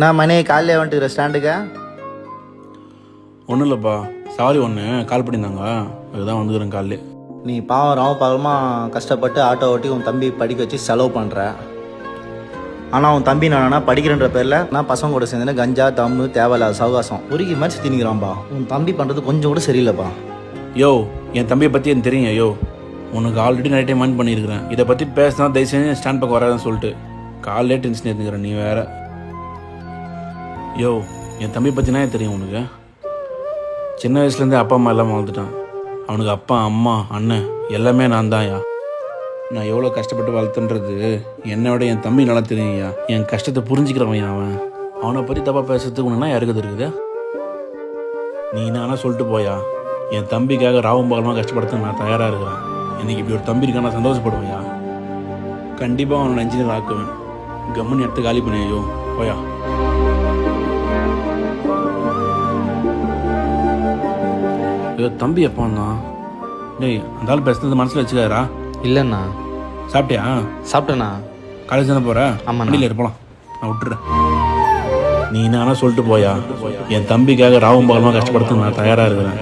நான் மணி காலையில் வந்துட்டு ஸ்டாண்டுக்கு? ஒன்றும் இல்லைப்பா சாரி ஒன்று கால் பண்ணியிருந்தாங்க. அதுதான் வந்துக்கிறேன் காலையிலே. நீ பாவம் ராவ பாவமாக கஷ்டப்பட்டு ஆட்டோ ஓட்டி உன் தம்பி படிக்க வச்சு செலவு பண்ணுற ஆனால் உன் தம்பி நானா படிக்கிறன்ற பேரில் நான் பசங்க கூட சேர்ந்து கஞ்சா தம்மு தேவையில்லாத சவகாசம். உருகி மாதிரி திணிக்கிறான்பா. உன் தம்பி பண்ணுறது கொஞ்சம் கூட சரியில்லைப்பா. யோ என் தம்பியை பற்றி எனக்கு தெரியும் யோ. உனக்கு ஆல்ரெடி நிறைய டைம் மைண்ட் பண்ணியிருக்கிறேன். இதை பற்றி பேசினா தயவு செஞ்சு ஸ்டாண்ட் பக்கம் வராதுன்னு சொல்லிட்டு. காலையிலே டென்ஷன் எடுத்துக்கிறேன் நீ வேற. யோ என் தம்பி பற்றினா தெரியும் உனக்கு? சின்ன வயசுலேருந்தே அப்பா அம்மா எல்லாம் வளர்த்துட்டான் அவனுக்கு அப்பா அம்மா அண்ணன் எல்லாமே நான் தான்யா நான் எவ்வளோ கஷ்டப்பட்டு வளர்த்துன்றது என்னை விட என் தம்பி நல்லா தெரியும்யா என் கஷ்டத்தை புரிஞ்சுக்கிறவன் அவன். அவனை பற்றி தப்பாக பேசுறதுக்கு உனக்கு யாருக்கு இருக்குது? நீ என்ன சொல்லிட்டு போயா. என் தம்பிக்காக ராவும் பகலமாக கஷ்டப்படுத்த நான் தயாராக இருக்கிறேன். இன்னைக்கு இப்படி ஒரு தம்பி இருக்கா நான் சந்தோஷப்படுவேன்யா கண்டிப்பாக அவனை இன்ஜினியர் ஆக்குவேன் கம்முன்னு எடுத்து காலி பண்ணியோ. போயா. ஐயோ தம்பி எப்பான்னா டேய் அந்த ஆள் பேசுறது மனசில் வச்சுக்காரா இல்லைண்ணா. சாப்பிட்டியா? சாப்பிட்டேண்ணா. காலேஜ் தானே போற? ஆமாண்ணா. வண்டியில் இருப்பலாம் நான் விட்டுறேன். நீ நானா சொல்லிட்டு போயா? என் தம்பிக்காக ராவும் பகலமாக கஷ்டப்படுத்த நான் தயாராக இருக்கிறேன்.